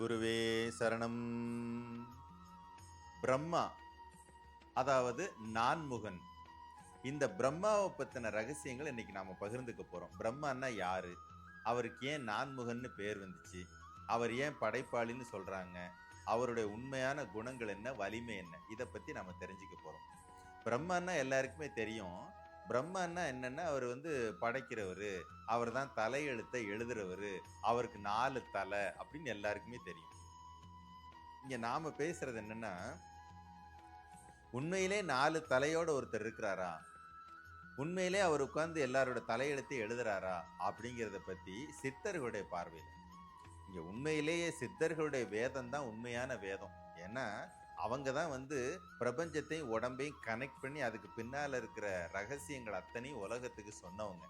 குருவே சரணம். பிரம்மா அதாவது நான்முகன். இந்த பிரம்மாவை பற்றின ரகசியங்கள் இன்னைக்கு நாம் பகிர்ந்துக்க போகிறோம் பிரம்மான்னா யாரு? அவருக்கு ஏன் நான்முகன்னு பேர் வந்துச்சு? அவர் ஏன் படைப்பாளின்னு சொல்கிறாங்க அவருடைய உண்மையான குணங்கள் என்ன? வலிமை என்ன? இதை பற்றி நம்ம தெரிஞ்சுக்க போகிறோம் பிரம்மான்னா எல்லாருக்குமே தெரியும். பிரம்மன்னா என்னன்னா அவர் வந்து படைக்கிறவர். அவர் தான் தலையெழுத்தை எழுதுறவர். அவருக்கு நாலு தலை அப்படின்னு எல்லாருக்குமே தெரியும். இங்க நாம பேசுறது என்னன்னா உண்மையிலே நாலு தலையோட ஒருத்தர் இருக்கிறாரா? உண்மையிலே அவர் உட்கார்ந்து எல்லாரோட தலையெழுத்தை எழுதுறாரா? அப்படிங்கிறத பத்தி சித்தர்களுடைய பார்வையில். இங்க உண்மையிலேயே சித்தர்களுடைய வேதம் தான் உண்மையான வேதம். ஏன்னா அவங்க தான் வந்து பிரபஞ்சத்தையும் உடம்பையும் கனெக்ட் பண்ணி அதுக்கு பின்னால் இருக்கிற ரகசியங்கள் அத்தனையும் உலகத்துக்கு சொன்னவங்க.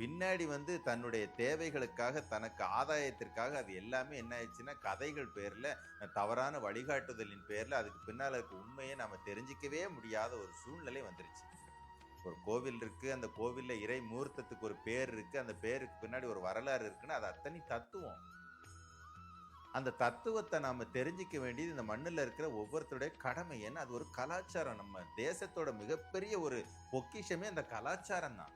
பின்னாடி வந்து தன்னுடைய தேவைகளுக்காக தனக்கு ஆதாயத்திற்காக அது எல்லாமே என்ன ஆயிடுச்சுன்னா கதைகள் பேரில் தவறான வழிகாட்டுதலின் பேரில் அதுக்கு பின்னால் இருக்க உண்மையை நம்ம தெரிஞ்சிக்கவே முடியாத ஒரு சூழ்நிலை வந்துருச்சு. ஒரு கோவில் இருக்குது அந்த கோவிலில் இறை மூர்த்தத்துக்கு ஒரு பேர் இருக்குது அந்த பேருக்கு பின்னாடி ஒரு வரலாறு இருக்குன்னா அது அத்தனை தத்துவம். அந்த தத்துவத்தை நாம் தெரிஞ்சிக்க வேண்டியது இந்த மண்ணில் இருக்கிற ஒவ்வொருத்தருடைய கடமை. ஏன்னா அது ஒரு கலாச்சாரம். நம்ம தேசத்தோட மிகப்பெரிய ஒரு பொக்கிஷமே அந்த கலாச்சாரம் தான்.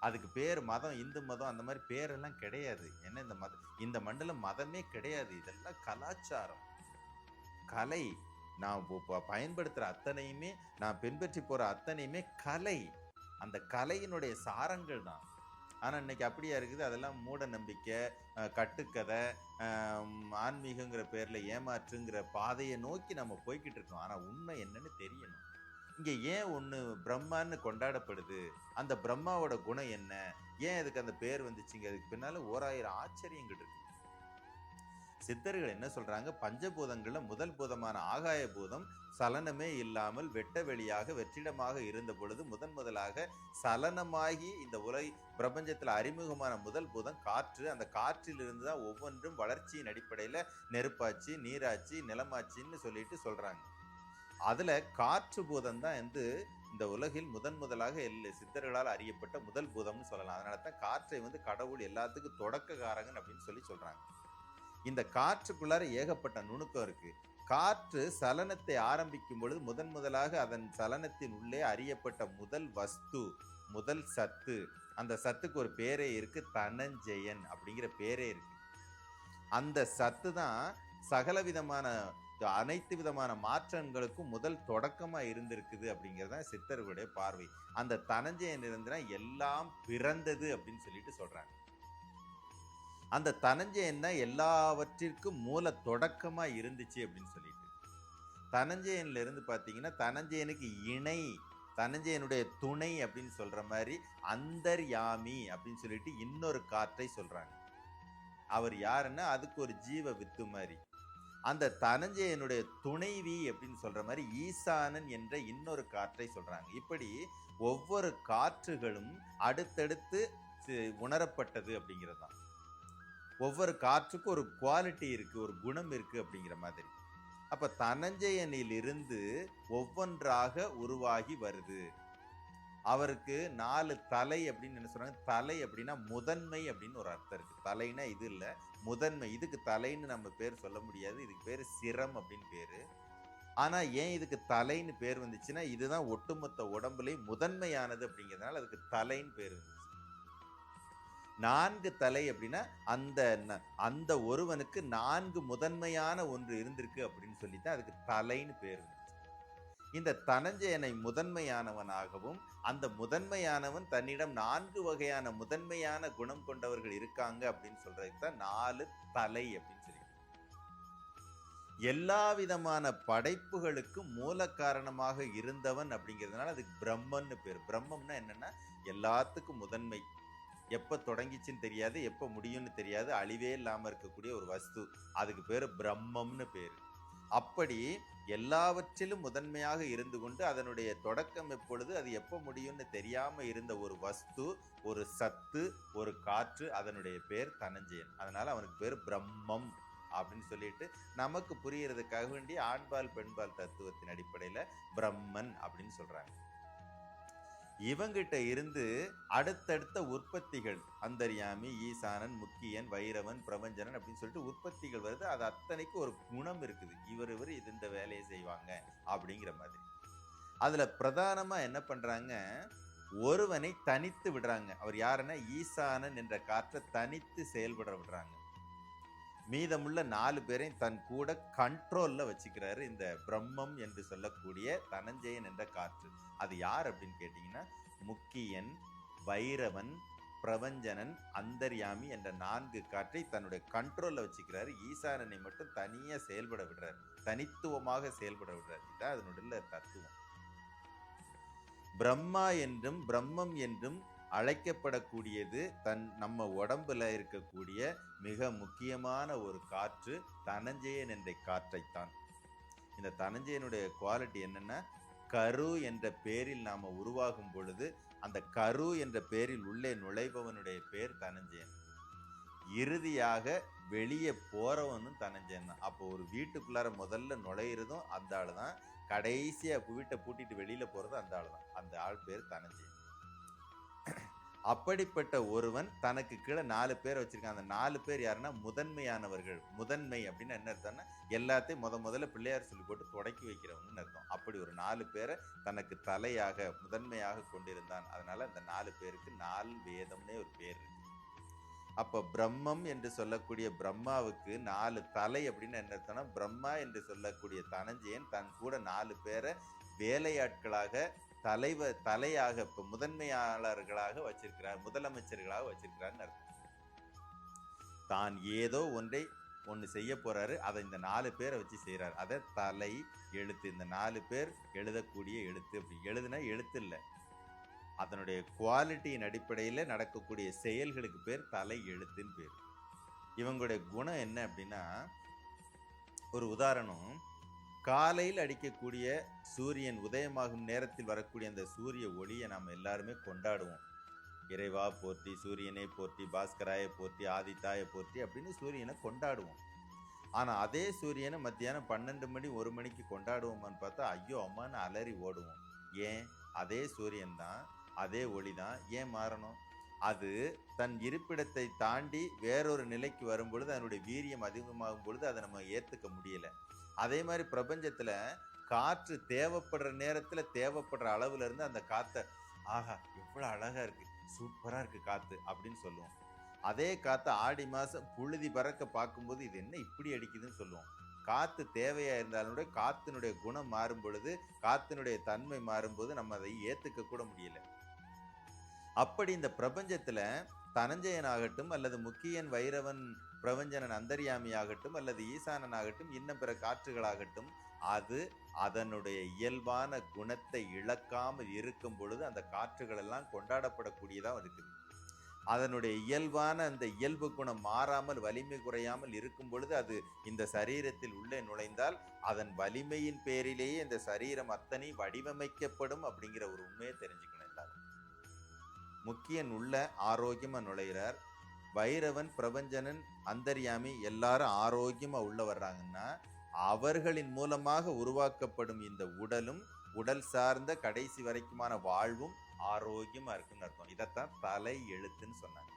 அதுக்கு பேர் மதம் இந்து மதம் அந்த மாதிரி பேரெல்லாம் கிடையாது. ஏன்னா இந்த மத இந்த மண்டலம் மதமே கிடையாது. இதெல்லாம் கலாச்சாரம். கலை நான் பயன்படுத்துகிற ப- அத்தனையுமே நான் பின்பற்றி போகிற அத்தனையுமே கலை. அந்த கலையினுடைய சாரங்கள் தான். ஆனால் இன்னைக்கு அப்படியா இருக்குது? அதெல்லாம் மூட நம்பிக்கை கட்டுக்கதை ஆன்மீகங்கிற பேரில் ஏமாற்றுங்கிற பாதையை நோக்கி நம்ம போய்கிட்டு இருக்கோம். ஆனால் உண்மை என்னன்னு தெரியணும். இங்கே ஏன் ஒன்று பிரம்மான்னு கொண்டாடப்படுது? அந்த பிரம்மாவோட குணம் என்ன? ஏன் அதுக்கு அந்த பேர் வந்துச்சுங்க? அதுக்கு பின்னால் ஓராயிரம் ஆச்சரியங்கள் இருக்குது சித்தர்கள் என்ன சொல்றாங்க? பஞ்சபூதங்கள்ல முதல் பூதமான ஆகாய பூதம் சலனமே இல்லாமல் வெட்ட வெளியாக வெற்றிடமாக இருந்த பொழுது முதன் முதலாக சலனமாகி இந்த உலக பிரபஞ்சத்தில் அறிமுகமான முதல் பூதம் காற்று. அந்த காற்றிலிருந்து தான் ஒவ்வொன்றும் வளர்ச்சியின் அடிப்படையில் நெருப்பாச்சு நீராச்சு நிலமாச்சின்னு சொல்லிட்டு சொல்றாங்க. அதுல காற்று பூதம் தான் வந்து இந்த உலகில் முதன் முதலாக எல்லா சித்தர்களால் அறியப்பட்ட முதல் பூதம்னு சொல்லலாம். அதனால தான் காற்றை வந்து கடவுள் எல்லாத்துக்கும் தொடக்கக்காரங்கன் அப்படின்னு சொல்லி சொல்றாங்க. இந்த காற்றுக்குள்ளார ஏகப்பட்ட நுணுக்கம் இருக்கு. காற்று சலனத்தை ஆரம்பிக்கும் பொழுது முதன் முதலாக அதன் சலனத்தின் உள்ளே அறியப்பட்ட முதல் வஸ்து முதல் சத்து. அந்த சத்துக்கு ஒரு பேரே இருக்கு தனஞ்செயன் அப்படிங்கிற பேரே இருக்கு. அந்த சத்து தான் சகல விதமான அனைத்து விதமான மாற்றங்களுக்கும் முதல் தொடக்கமா இருந்திருக்குது அப்படிங்கிறது தான் சித்தர்களுடைய பார்வை. அந்த தனஞ்சயன் இருந்துனா எல்லாம் பிறந்தது அப்படின்னு சொல்லிட்டு சொல்றாங்க. அந்த தனஞ்சயன் தான் எல்லாவற்றிற்கும் மூல தொடக்கமாக இருந்துச்சு அப்படின்னு சொல்லிட்டு. தனஞ்சயன்ல இருந்து பாத்தீங்கன்னா தனஞ்சயனுக்கு இணை தனஞ்சயனுடைய துணை அப்படின்னு சொல்ற மாதிரி அந்தர்யாமி அப்படின்னு சொல்லிட்டு இன்னொரு காற்றை சொல்றாங்க. அவர் யாருன்னா அதுக்கு ஒரு ஜீவ வித்து மாதிரி. அந்த தனஞ்சயனுடைய துணைவி அப்படின்னு சொல்ற மாதிரி ஈசானன் என்ற இன்னொரு காற்றை சொல்றாங்க. இப்படி ஒவ்வொரு காற்றுகளும் அடுத்தடுத்து உணரப்பட்டது அப்படிங்கிறது தான் ஒவ்வொரு காற்றுக்கும் ஒரு குவாலிட்டி இருக்குது ஒரு குணம் இருக்குது அப்படிங்கிற மாதிரி. அப்போ தனஞ்சயனிலிருந்து ஒவ்வொன்றாக உருவாகி வருது. அவருக்கு நாலு தலை அப்படின்னு என்ன சொல்கிறாங்க தலை அப்படின்னா முதன்மை அப்படின்னு ஒரு அர்த்தம் இருக்குது தலைனா இது இல்லை. முதன்மை இதுக்கு தலைன்னு நம்ம பேர் சொல்ல முடியாது. இதுக்கு பேர் சிரம் அப்படின்னு பேர். ஆனால் ஏன் இதுக்கு தலைன்னு பேர் வந்துச்சுன்னா இதுதான் ஒட்டுமொத்த உடம்புலேயும் முதன்மையானது அப்படிங்கிறதுனால அதுக்கு தலைன்னு பேர் வந்துச்சு. நான்கு தலை அப்படின்னா அந்த அந்த ஒருவனுக்கு நான்கு முதன்மையான ஒன்று இருந்திருக்கு அப்படின்னு சொல்லித்தான் அதுக்கு தலைன்னு பேர் இந்த தனஞ்சயனை முதன்மையானவனாகவும் அந்த முதன்மையானவன் தன்னிடம் நான்கு வகையான முதன்மையான குணம் கொண்டவர்கள் இருக்காங்க அப்படின்னு சொல்றதுக்கு தான் நாலு தலை அப்படின்னு சொல்லி எல்லா விதமான படைப்புகளுக்கும் மூல காரணமாக இருந்தவன் அப்படிங்கிறதுனால அதுக்கு பிரம்மன்னு பேர். பிரம்மம்னா என்னன்னா எல்லாத்துக்கும் முதன்மை எப்போ தொடங்கிச்சுன்னு தெரியாது எப்போ முடியும்னு தெரியாது அழிவே இல்லாமல் இருக்கக்கூடிய ஒரு வஸ்து. அதுக்கு பேர் பிரம்மம்னு பேர். அப்படி எல்லாவற்றிலும் முதன்மையாக இருந்து கொண்டு அதனுடைய தொடக்கம் எப்பொழுது அது எப்போ முடியும்னு தெரியாமல் இருந்த ஒரு வஸ்து ஒரு சத்து ஒரு காற்று அதனுடைய பேர் தனஞ்சயன். அதனால் அவனுக்கு பேர் பிரம்மம் அப்படின்னு சொல்லிட்டு நமக்கு புரியறதுக்காக வேண்டி ஆண்பால் பெண்பால் தத்துவத்தின் அடிப்படையில் பிரம்மன் அப்படின்னு சொல்கிறாங்க இவங்கிட்ட இருந்து அடுத்தடுத்த உற்பத்திகள் அந்தரியாமி ஈசானன் முக்கியன் வைரவன் பிரபஞ்சனன் அப்படின்னு சொல்லிட்டு உற்பத்திகள் வருது. அது அத்தனைக்கு ஒரு குணம் இருக்குது. இவர் இவர் இது இந்த வேலையை செய்வாங்க அப்படிங்கிற மாதிரி. அதில் பிரதானமாக என்ன பண்ணுறாங்க ஒருவனை தனித்து விடுறாங்க. அவர் யாருன்னா? ஈசானன் என்ற காற்றை தனித்து செயல்பட விடுறாங்க. மீதமுள்ள நாலு பேரையும் தன் கூட கண்ட்ரோல்ல வச்சுக்கிறாரு இந்த பிரம்மம் என்று சொல்லக்கூடிய தனஞ்சயன் என்ற காற்று. அது யார் அப்படின்னு கேட்டீங்கன்னா முக்கியன் வைரவன் பிரபஞ்சனன் அந்தர்யாமி என்ற நான்கு காற்றை தன்னுடைய கண்ட்ரோல்ல வச்சுக்கிறாரு. ஈசானனை மட்டும் தனியா செயல்பட விடுறாரு. தனித்துவமாக செயல்பட விடுறாரு. இதுதான் அதனுடைய தத்துவம். பிரம்மா என்றும் பிரம்மம் என்றும் அழைக்கப்படக்கூடியது தன் நம்ம உடம்புல இருக்கக்கூடிய மிக முக்கியமான ஒரு காற்று தனஞ்சயன் என்ற காற்றைத்தான். இந்த தனஞ்சயனுடைய குவாலிட்டி என்னென்னா கரு என்ற பேரில் நாம் உருவாகும் பொழுது அந்த கரு என்ற பேரில் உள்ளே நுழைபவனுடைய பேர் தனஞ்சயன். இறுதியாக வெளியே போகிறவனும் தனஞ்சயன் தான். அப்போ ஒரு வீட்டுக்குள்ளார முதல்ல நுழையிறதும் அந்த ஆள் தான். கடைசியாக வீட்டை பூட்டிட்டு வெளியில் போகிறதும் அந்த ஆள் தான். அந்த ஆள் பேர் தனஞ்சயன். அப்படிப்பட்ட ஒருவன் தனக்கு கீழே நாலு பேர் வச்சிருக்கான். அந்த நாலு பேர் யாருன்னா முதன்மையானவர்கள். முதன்மை அப்படின்னு என்ன அர்த்தம்னா எல்லாத்தையும் முத முதல்ல பிள்ளையார் சொல்லி போட்டு தொடக்கி வைக்கிறவங்கன்னு அர்த்தம். அப்படி ஒரு நாலு பேரை தனக்கு தலையாக முதன்மையாக கொண்டிருந்தான். அதனால அந்த நாலு பேருக்கு நாலு வேதம்னே ஒரு பேர் இருக்கு. பிரம்மம் என்று சொல்லக்கூடிய பிரம்மாவுக்கு நாலு தலை அப்படின்னு என்ன அர்த்தம்னா பிரம்மா என்று சொல்லக்கூடிய தனஞ்சயன் தன் கூட நாலு பேரை வேலையாட்களாக தலைவர் தலையாக இப்போ முதன்மையாளர்களாக வச்சிருக்கிறார் முதலமைச்சர்களாக வச்சிருக்கிறார்னு அர்த்தம். தான் ஏதோ ஒன்றை ஒன்று செய்ய போகிறாரு அதை இந்த நாலு பேரை வச்சு செய்கிறார் அதை தலை எழுத்து இந்த நாலு பேர் எழுதக்கூடிய எழுத்து. அப்படி எழுதுனா எழுத்து இல்லை. அதனுடைய குவாலிட்டியின் அடிப்படையில் நடக்கக்கூடிய செயல்களுக்கு பேர் தலை எழுத்துன்னு பேர். இவங்களுடைய குணம் என்ன அப்படின்னா ஒரு உதாரணம் காலையில் அடிக்கக்கூடிய சூரியன் உதயமாகும் நேரத்தில் வரக்கூடிய அந்த சூரிய ஒளியை நாம் எல்லாருமே கொண்டாடுவோம். இறைவா போர்த்தி சூரியனை போர்த்தி பாஸ்கராயை போர்த்தி ஆதித்தாயை போற்றி அப்படின்னு சூரியனை கொண்டாடுவோம். ஆனால் அதே சூரியனை மத்தியானம் பன்னெண்டு மணி ஒரு மணிக்கு கொண்டாடுவோமான்னு பார்த்தா ஐயோ அம்மான்னு அலறி ஓடுவோம். ஏன்? அதே சூரியன் தான் அதே ஒளி தான். ஏன் மாறணும்? அது தன் இருப்பிடத்தை தாண்டி வேறொரு நிலைக்கு வரும் பொழுது அதனுடைய வீரியம் அதிகமாகும் பொழுது அதை நம்ம ஏற்றுக்க முடியல. அதே மாதிரி பிரபஞ்சத்தில் காற்று தேவைப்படுற நேரத்தில் தேவைப்படுற அளவுலேருந்து அந்த காற்றை ஆஹா எவ்வளோ அழகாக இருக்குது சூப்பராக இருக்குது காற்று அப்படின்னு சொல்லுவோம். அதே காற்றை ஆடி மாதம் புழுதி பறக்க பார்க்கும்போது இது என்ன இப்படி அடிக்குதுன்னு சொல்லுவோம். காற்று தேவையாக இருந்தாலும் கூட குணம் மாறும் பொழுது காற்றினுடைய தன்மை மாறும்போது நம்ம அதை ஏற்றுக்க கூட முடியலை. அப்படி இந்த பிரபஞ்சத்தில் தனஞ்சயன் ஆகட்டும் அல்லது முக்கியன் வைரவன் பிரபஞ்சனன் அந்தரியாமி ஆகட்டும் அல்லது ஈசானன் ஆகட்டும் இன்னும் பிற காற்றுகளாகட்டும் அது அதனுடைய இயல்பான குணத்தை இழக்காமல் இருக்கும் பொழுது அந்த காற்றுகள் எல்லாம் கொண்டாடப்படக்கூடியதாக இருக்குது. அதனுடைய இயல்பான அந்த இயல்பு குணம் மாறாமல் வலிமை குறையாமல் இருக்கும் பொழுது அது இந்த சரீரத்தில் உள்ளே நுழைந்தால் அதன் வலிமையின் பேரிலேயே இந்த சரீரம் அத்தனை வடிவமைக்கப்படும் அப்படிங்கிற ஒரு உண்மையை தெரிஞ்சுக்கணும். முக்கிய முக்கியன் உள்ள ஆரோக்கியமாக நுழையிறார். வைரவன் பிரபஞ்சனன் அந்தர்யாமி எல்லாரும் ஆரோக்கியமாக உள்ள வர்றாங்கன்னா அவர்களின் மூலமாக உருவாக்கப்படும் இந்த உடலும் உடல் சார்ந்த கடைசி வரைக்குமான வாழ்வும் ஆரோக்கியமாக இருக்குன்னு அர்த்தம். இதைத்தான் தலை எழுத்துன்னு சொன்னாங்க.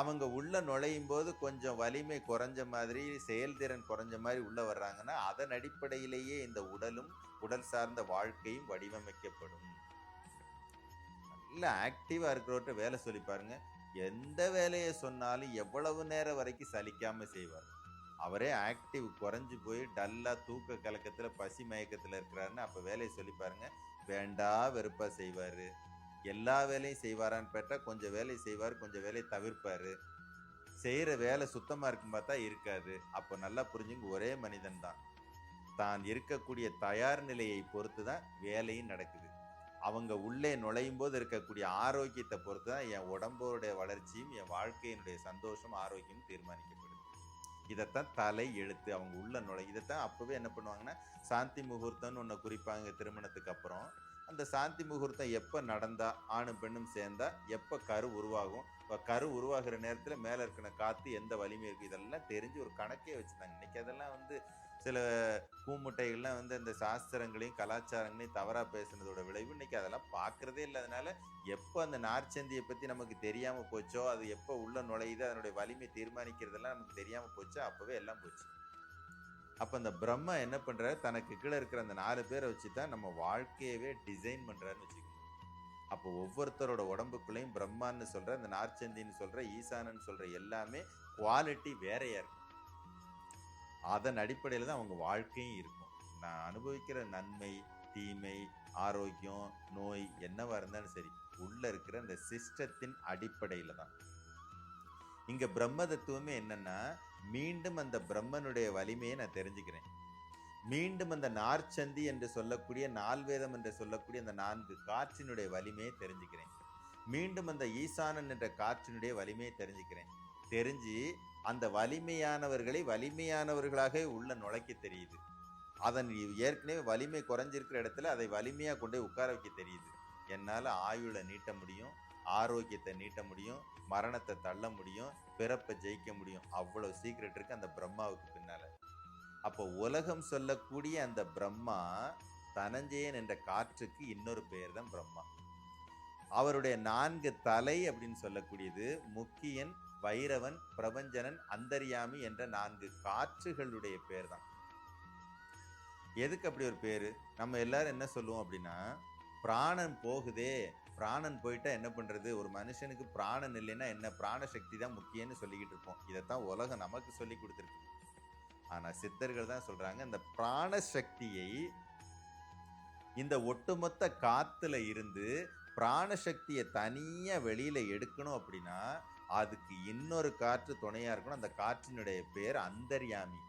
அவங்க உள்ள நுழையும் போது கொஞ்சம் வலிமை குறைஞ்ச மாதிரி செயல்திறன் குறைஞ்ச மாதிரி உள்ள வர்றாங்கன்னா அதன் அடிப்படையிலேயே இந்த உடலும் உடல் சார்ந்த வாழ்க்கையும் வடிவமைக்கப்படும். இல்லை ஆக்டிவாக இருக்கிறவர்கிட்ட வேலை சொல்லி பாருங்க. எந்த வேலையை சொன்னாலும் எவ்வளவு நேரம் வரைக்கும் சலிக்காமல் செய்வார். அவரே ஆக்டிவ் குறைஞ்சி போய் டல்லாக தூக்க கலக்கத்தில் பசி மயக்கத்தில் இருக்கிறாருன்னு அப்போ வேலையை சொல்லி பாருங்க. வேண்டா வெறுப்பாக செய்வார். எல்லா வேலையும் செய்வாரான்னு பேட்டால் கொஞ்சம் வேலை செய்வார் கொஞ்சம் வேலையை தவிர்ப்பார். செய்கிற வேலை சுத்தமாக இருக்கும் பார்த்தா இருக்காது. அப்போ நல்லா புரிஞ்சுங்க ஒரே மனிதன் தான். தான் இருக்கக்கூடிய தயார் நிலையை பொறுத்து தான் வேலையும் நடக்குது. அவங்க உள்ளே நுழையும் போது இருக்கக்கூடிய ஆரோக்கியத்தை பொறுத்து தான் என் உடம்போடைய வளர்ச்சியும் என் வாழ்க்கையினுடைய சந்தோஷம் ஆரோக்கியம் தீர்மானிக்கப்படுது. இதைத்தான் தலை எழுத்து அவங்க உள்ளே நுழை இதைத்தான் அப்போவே என்ன பண்ணுவாங்கன்னா சாந்தி முகூர்த்தம்னு ஒன்று குறிப்பாங்க திருமணத்துக்கு அப்புறம். அந்த சாந்தி முகூர்த்தம் எப்போ நடந்தா ஆணும் பெண்ணும் சேர்ந்தா எப்போ கரு உருவாகும்? இப்போ கரு உருவாகிற நேரத்தில் மேலே இருக்கிற காற்று எந்த வலிமை இருக்குது இதெல்லாம் தெரிஞ்சு ஒரு கணக்கே வச்சுருந்தாங்க இன்னைக்கு அதெல்லாம் வந்து சில கூமுட்டைகள்லாம் வந்து இந்த சாஸ்திரங்களையும் கலாச்சாரங்களையும் தவறாக பேசுனதோட விளைவு இன்னைக்கு அதெல்லாம் பார்க்குறதே இல்லாதனால எப்போ அந்த நார்ச்சந்தியை பற்றி நமக்கு தெரியாமல் போச்சோ அது எப்போ உள்ள நுழையுது அதனுடைய வலிமை தீர்மானிக்கிறதெல்லாம் நமக்கு தெரியாமல் போச்சோ அப்போவே எல்லாம் போச்சு. அப்போ அந்த பிரம்மா என்ன பண்ணுறாரு தனக்கு கீழே இருக்கிற அந்த நாலு பேரை வச்சு தான் நம்ம வாழ்க்கையவே டிசைன் பண்ணுறாருன்னு வச்சுக்கோங்க. அப்போ ஒவ்வொருத்தரோட உடம்புக்குள்ளேயும் பிரம்மான்னு சொல்கிற அந்த நார்ச்சந்தின்னு சொல்கிற ஈசானன்னு சொல்கிற எல்லாமே குவாலிட்டி வேறையாக இருக்கும். அதன் அடிப்படையில் தான் அவங்க வாழ்க்கையும் இருக்கும். நான் அனுபவிக்கிற நன்மை தீமை ஆரோக்கியம் நோய் என்னவா இருந்தாலும் சரி உள்ள இருக்கிற அந்த சிஸ்டத்தின் அடிப்படையில் தான். இங்க பிரம்ம தத்துவமே என்னன்னா மீண்டும் அந்த பிரம்மனுடைய வலிமையை நான் தெரிஞ்சுக்கிறேன். மீண்டும் அந்த நார்ச்சந்தி என்று சொல்லக்கூடிய நால்வேதம் என்று சொல்லக்கூடிய அந்த நான்கு காற்றினுடைய வலிமையை தெரிஞ்சுக்கிறேன். மீண்டும் அந்த ஈசானன் என்ற காற்றினுடைய வலிமையை தெரிஞ்சுக்கிறேன். தெரிஞ்சு அந்த வலிமையானவர்களை வலிமையானவர்களாக உள்ள நுழைக்க தெரியுது. அதன் ஏற்கனவே வலிமை குறைஞ்சிருக்கிற இடத்துல அதை வலிமையாக கொண்டு போய் உட்கார வைக்க தெரியுது. என்னால் ஆயுளை நீட்ட முடியும் ஆரோக்கியத்தை நீட்ட முடியும் மரணத்தை தள்ள முடியும் பிறப்பை ஜெயிக்க முடியும். அவ்வளோ சீக்கிரட் இருக்குது அந்த பிரம்மாவுக்கு பின்னால். அப்போ உலகம் சொல்லக்கூடிய அந்த பிரம்மா தனஞ்சயன் என்ற காற்றுக்கு இன்னொரு பெயர் தான் பிரம்மா. அவருடைய நான்கு தலை அப்படின்னு சொல்லக்கூடியது முக்கியன் வைரவன் பிரபஞ்சனன் அந்தரியாமி என்ற நான்கு காற்றுகளுடைய பேர் தான் எதுக்கு அப்படி ஒரு பேர்? நம்ம எல்லாரும் என்ன சொல்லுவோம் அப்படின்னா பிராணன் போகுதே. பிராணன் போயிட்டா என்ன பண்றது? ஒரு மனுஷனுக்கு பிராணன் இல்லைன்னா என்ன? பிராண சக்தி தான் முக்கியம்னு சொல்லிக்கிட்டு இருப்போம். இதைத்தான் உலகம் நமக்கு சொல்லி கொடுத்துருக்கு. ஆனா சித்தர்கள் தான் சொல்றாங்க இந்த பிராண சக்தியை இந்த ஒட்டுமொத்த காத்துல இருந்து பிராண சக்தியை தனியா வெளியில எடுக்கணும் அப்படின்னா அதுக்கு இன்னொரு காற்று துணையாக இருக்கணும். அந்த காற்றினுடைய பேர் அந்தர்யாமி.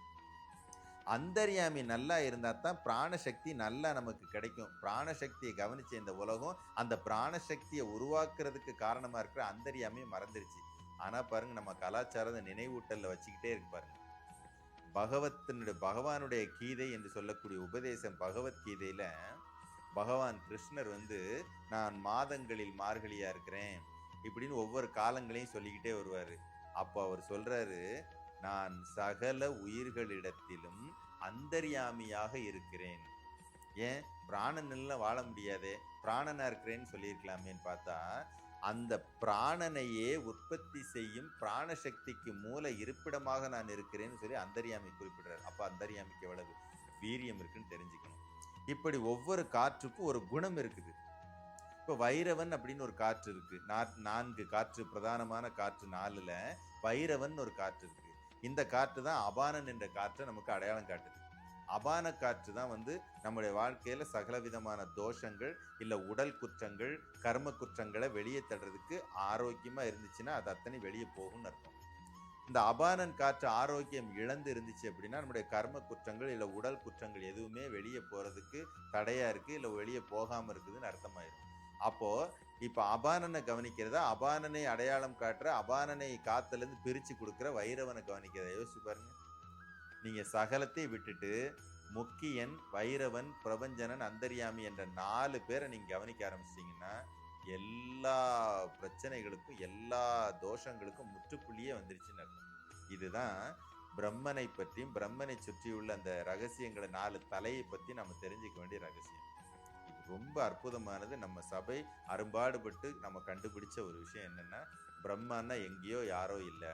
அந்தர்யாமி நல்லா இருந்தால் தான் பிராணசக்தி நல்லா நமக்கு கிடைக்கும். பிராணசக்தியை கவனிச்ச இந்த உலகம் அந்த பிராணசக்தியை உருவாக்குறதுக்கு காரணமாக இருக்கிற அந்தர்யாமி மறந்துருச்சு. ஆனால் பாருங்கள் நம்ம கலாச்சாரத்தை நினைவூட்டலில் வச்சுக்கிட்டே இருக்கு பாருங்கள் பகவத்தினுடைய பகவானுடைய கீதை என்று சொல்லக்கூடிய உபதேசம் பகவத்கீதையில் பகவான் கிருஷ்ணர் வந்து நான் மாதங்களில் மார்கழியாக இருக்கிறேன். இப்படின்னு ஒவ்வொரு காலங்களையும் சொல்லிக்கிட்டே வருவார். அப்போ அவர் சொல்கிறாரு நான் சகல உயிர்களிடத்திலும் அந்தர்யாமியாக இருக்கிறேன். ஏன்? பிராணனில் வாழ முடியாதே. பிராணனாக இருக்கிறேன்னு சொல்லியிருக்கலாமேன்னு பார்த்தா அந்த பிராணனையே உற்பத்தி செய்யும் பிராணசக்திக்கு மூல இருப்பிடமாக நான் இருக்கிறேன்னு சொல்லி அந்தரியாமி குறிப்பிடுறார். அப்போ அந்தரியாமிக்கு எவ்வளவு வீரியம் இருக்குன்னு தெரிஞ்சுக்கணும். இப்படி ஒவ்வொரு காற்றுக்கும் ஒரு குணம் இருக்குது. இப்போ வைரவன் அப்படின்னு ஒரு காற்று இருக்கு. நான்கு காற்று பிரதானமான காற்று நாலுல வைரவன் ஒரு காற்று இருக்கு. இந்த காற்று தான் அபானன் என்ற காற்றை நமக்கு அடையாளம் காட்டுது. அபான காற்று தான் வந்து நம்முடைய வாழ்க்கையில சகல விதமான தோஷங்கள் இல்ல உடல் குற்றங்கள் கர்ம குற்றங்களை வெளியே தடுறதுக்கு ஆரோக்கியமா இருந்துச்சுன்னா அது அத்தனை வெளியே போகும்னு அர்த்தம். இந்த அபானன் காற்று ஆரோக்கியம் இழந்து இருந்துச்சு அப்படின்னா நம்முடைய கர்ம குற்றங்கள் இல்ல உடல் குற்றங்கள் எதுவுமே வெளியே போறதுக்கு தடையா இருக்கு இல்ல வெளியே போகாம இருக்குதுன்னு அர்த்தமாயிரும். அப்போ இப்ப அபானனை கவனிக்கிறதா? அபானனை அடையாளம் காட்டுற அபானனை காத்துல இருந்து பிரிச்சு வைரவனை கவனிக்கிறத? யோசிச்சு பாருங்க. நீங்க சகலத்தை விட்டுட்டு முக்கியன் வைரவன் பிரபஞ்சனன் அந்தரியாமி என்ற நாலு பேரை நீங்க கவனிக்க ஆரம்பிச்சிட்டீங்கன்னா எல்லா பிரச்சனைகளுக்கும் எல்லா தோஷங்களுக்கும் முற்றுப்புள்ளியே வந்துருச்சுன்னு அர்த்தம். இதுதான் பிரம்மனை பற்றியும் பிரம்மனை சுற்றியுள்ள அந்த ரகசியங்களை நாலு தலையை பற்றி நம்ம தெரிஞ்சுக்க வேண்டிய ரகசியம். ரொம்ப அற்புதமானது. நம்ம சபை அரும்பாடுபட்டு நம்ம கண்டுபிடிச்ச ஒரு விஷயம் என்னென்னா பிரம்மான்னா எங்கேயோ யாரோ இல்லை.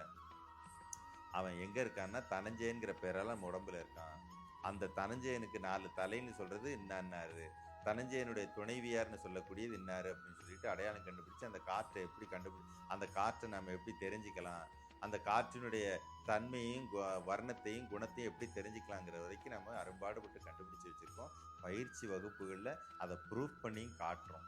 அவன் எங்கே இருக்கான்னா தனஞ்சயன்கிற பேரால நம்ம உடம்புல இருக்கான். அந்த தனஞ்சயனுக்கு நாலு தலைன்னு சொல்கிறது இன்னாரு தனஞ்சயனுடைய துணைவியார்னு சொல்லக்கூடியது இன்னாரு அப்படின்னு சொல்லிட்டு அடையாளம் கண்டுபிடிச்சு அந்த காற்றை எப்படி கண்டுபிடி அந்த காற்றை நம்ம எப்படி தெரிஞ்சுக்கலாம்? அந்த காற்றினுடைய தன்மையும் கு- வர்ணத்தையும் குணத்தையும் எப்படி தெரிஞ்சுக்கலாங்கிற வரைக்கும் நம்ம அரும்பாடுபட்டு கண்டுபிடிச்சு வச்சுருக்கோம். பயிற்சி வகுப்புகளில் அதை ப்ரூஃப் பண்ணியும் காட்டுறோம்.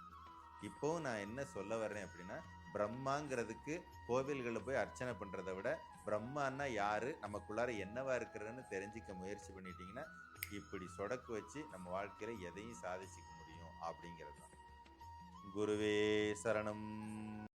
இப்போவும் நான் என்ன சொல்ல வர்றேன் அப்படின்னா பிரம்மாங்கிறதுக்கு கோவில்களில் போய் அர்ச்சனை பண்ணுறதை விட பிரம்மான்னா யார் நமக்குள்ளார என்னவா இருக்கிறதுன்னு தெரிஞ்சுக்க முயற்சி பண்ணிட்டீங்கன்னா இப்படி சொடக்கு வச்சு நம்ம வாழ்க்கையில் எதையும் சாதிச்சிக்க முடியும் அப்படிங்கிறது தான். குருவே சரணம்.